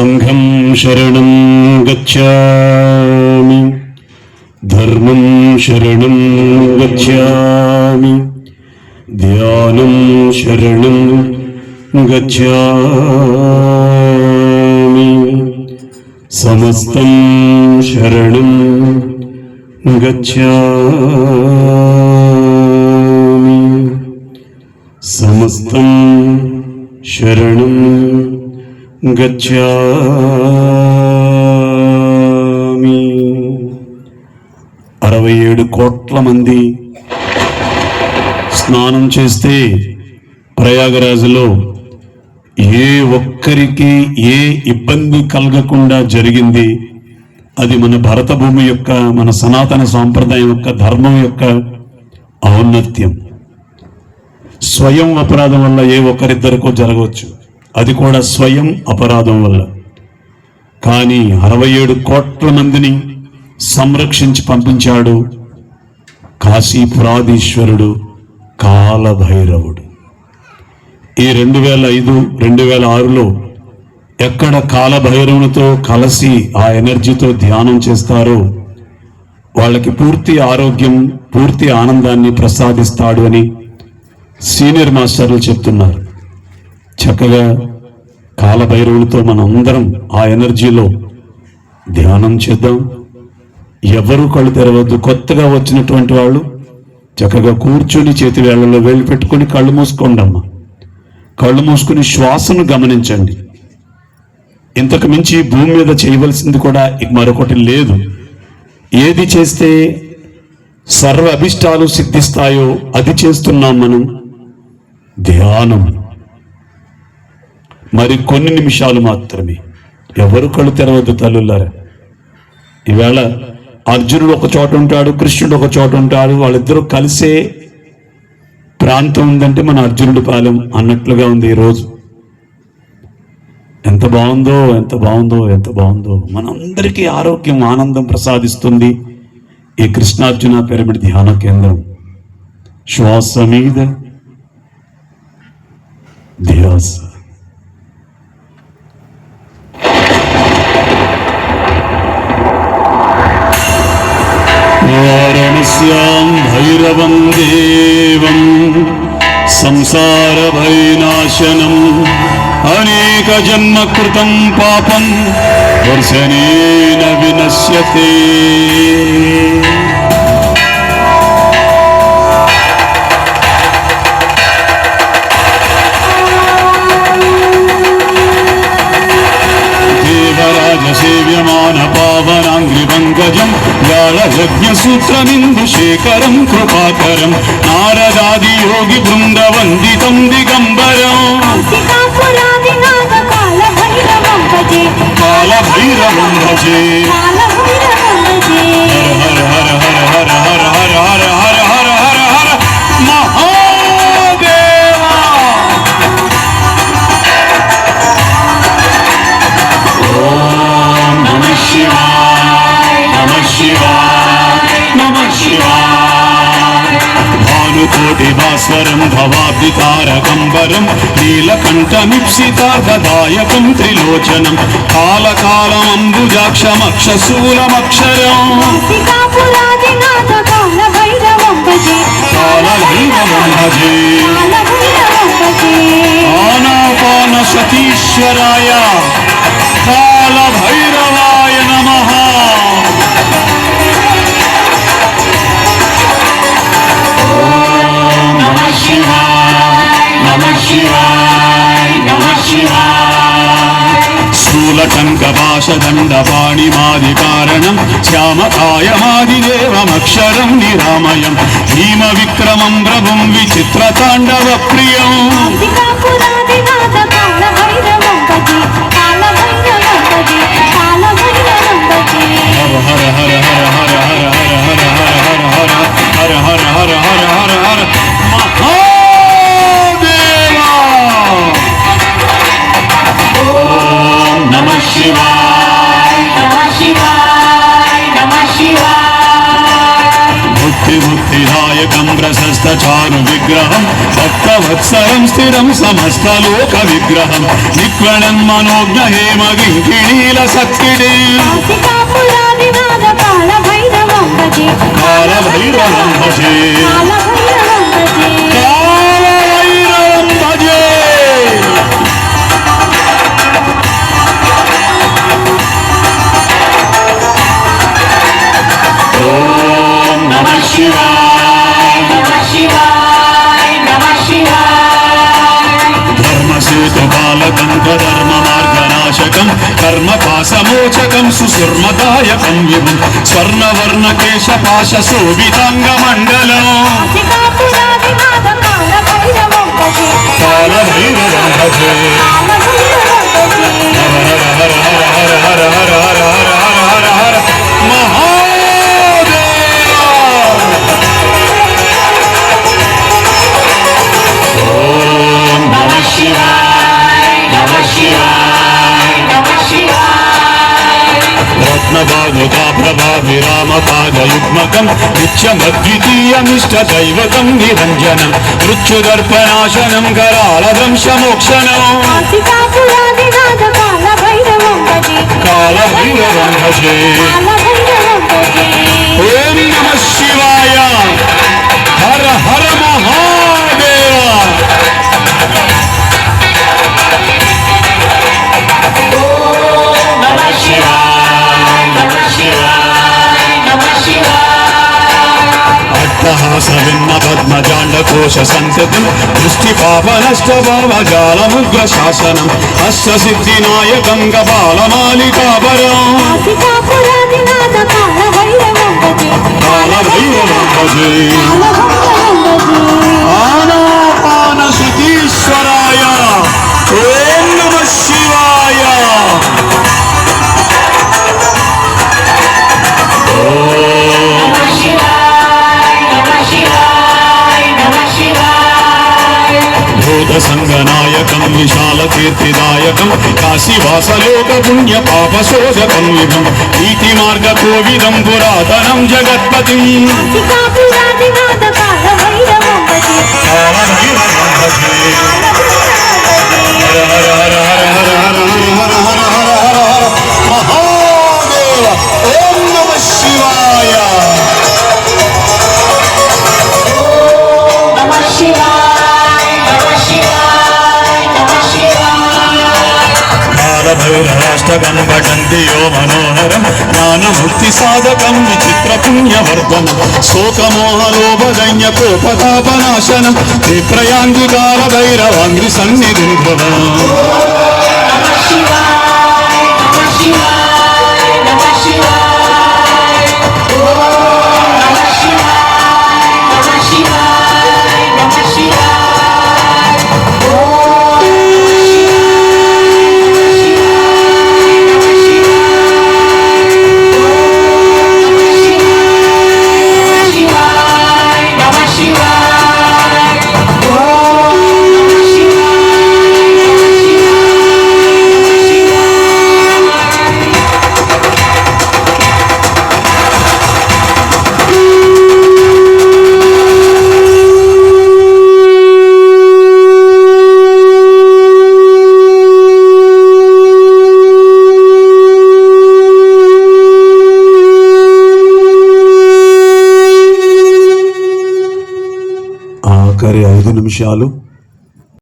സംഘം ശരണം ഗച്ഛാമി. ധർമ്മം ശരണം ഗച്ഛാമി. ധ്യാനം ശരണം ഗച്ഛാമി. സമസ്തം ശരണം ഗച്ഛാമി. സമസ്തം ശരണം గచ్చామి అరవై ఏడు కోట్ల మంది స్నానం చేస్తే ప్రయాగరాజులో ఏ ఒక్కరికి ఏ ఇబ్బంది కలగకుండా జరిగింది అది మన భరత భూమి యొక్క మన సనాతన సాంప్రదాయం యొక్క ధర్మం యొక్క ఔన్నత్యం. స్వయం అపరాధం వల్ల ఏ ఒక్కరిద్దరికో జరగవచ్చు. అది కూడా స్వయం అపరాధం వల్ల. కానీ అరవై ఏడు కోట్ల మందిని సంరక్షించి పంపించాడు కాశీపురాధీశ్వరుడు కాలభైరవుడు. ఈ రెండు వేల ఐదు రెండు వేల ఆరులో ఎక్కడ కాలభైరవునితో కలిసి ఆ ఎనర్జీతో ధ్యానం చేస్తారో వాళ్ళకి పూర్తి ఆరోగ్యం పూర్తి ఆనందాన్ని ప్రసాదిస్తాడు అని సీనియర్ మాస్టర్లు చెప్తున్నారు. చక్కగా కాలభైరవులతో మనం అందరం ఆ ఎనర్జీలో ధ్యానం చేద్దాం. ఎవరు కళ్ళు తెరవద్దు కొత్తగా వచ్చినటువంటి వాళ్ళు చక్కగా కూర్చొని చేతి వేళ్ళలో వేలు పెట్టుకొని కళ్ళు మూసుకోండి అమ్మ. కళ్ళు మూసుకుని శ్వాసను గమనించండి. ఇంతకు మించి భూమి మీద చేయవలసింది కూడా మరొకటి లేదు. ఏది చేస్తే సర్వ అభిష్టాలు సిద్ధిస్తాయో అది చేస్తున్నాం మనం. ధ్యానం. మరి కొన్ని నిమిషాలు మాత్రమే. ఎవరు కళ్ళు తెరవద్దు తల్లులారా? ఈవేళ అర్జునుడు ఒక చోట ఉంటాడు కృష్ణుడు ఒక చోట ఉంటాడు వాళ్ళిద్దరూ కలిసే ప్రాంతం ఉందంటే మన అర్జునుడి పాలెం అన్నట్లుగా ఉంది ఈరోజు. ఎంత బాగుందో ఎంత బాగుందో ఎంత బాగుందో. మనందరికీ ఆరోగ్యం ఆనందం ప్రసాదిస్తుంది ఈ కృష్ణార్జున పిరమిడ్ ధ్యాన కేంద్రం. శ్వాస మీద ధ్యాస. ഭൈരവം ദേവം സംസാരഭൈനാശനം അനേകജന്മകൃതം പാപം ദർശനേന വിനശ്യത്തെ यज्ञसूत्रमिन्दु शेखरं कृपाकरं नारदादियोगि बृन्दवन्दितं दिगम्बरम् कालभैरवं भजे हर हर हर हर हर हर కోటిభాస్వరం భవాబ్దితారకంబరం నీలకంఠమిప్సితార్థదాయకం త్రిలోచనం కాలకాలమంబుజాక్షమక్షశూలమక్షరం ఆనాపాన సతీశ్వరాయ शङ्कपाशदण्डपाणिमादिकारणं श्यामकायमादिदेवमक्षरं निरामयं भीमविक्रमं प्रभुं विचित्रताण्डवप्रियम् శివాయ నమ శివాయ నమ శివాయ బుద్ధి బుద్ధిదాయ వినాయకం ప్రశస్త చారు విగ్రహం భక్తవత్సరం స్థిరం సమస్త లోక విగ్రహం. నిక్వణం మనోజ్ఞ హేమ గింకిణీల సత్కిడే కాశికాపురాదినాథ శోభితాంగమండకం సుసుర్మదాయకం ఇవం స్వర్ణవర్ణ కేశ పాశ శోభితాంగమండలం హర హర హర హర హర హర యుగ్మకం నిత్యమద్వితీయమిష్ట దైవతం నిరంజనం మృత్యుదర్పనాశనం కరాళం శమోక్షణం కాలభైరవం భజే ఓం నమ దోష సంతతి దృష్టి పాప నష్ట భావ జాల శాసనం అష్ట నాయకం గబాల కాల భైరవం దాయకం కాశీవాసలోక పుణ్య పాప శోధకం విధం నీతి మార్గ కోవిదం పురాతనం జగత్పతి మహాదేవ మనోహరం జ్ఞానముక్తి సాధకం విచిత్ర పుణ్యవర్ధనం శోకమోహలోభదన్య కోపతాపనాశనం విప్రయాంగికార భైరవాంగి సన్నిధి శివాయ విషయాలు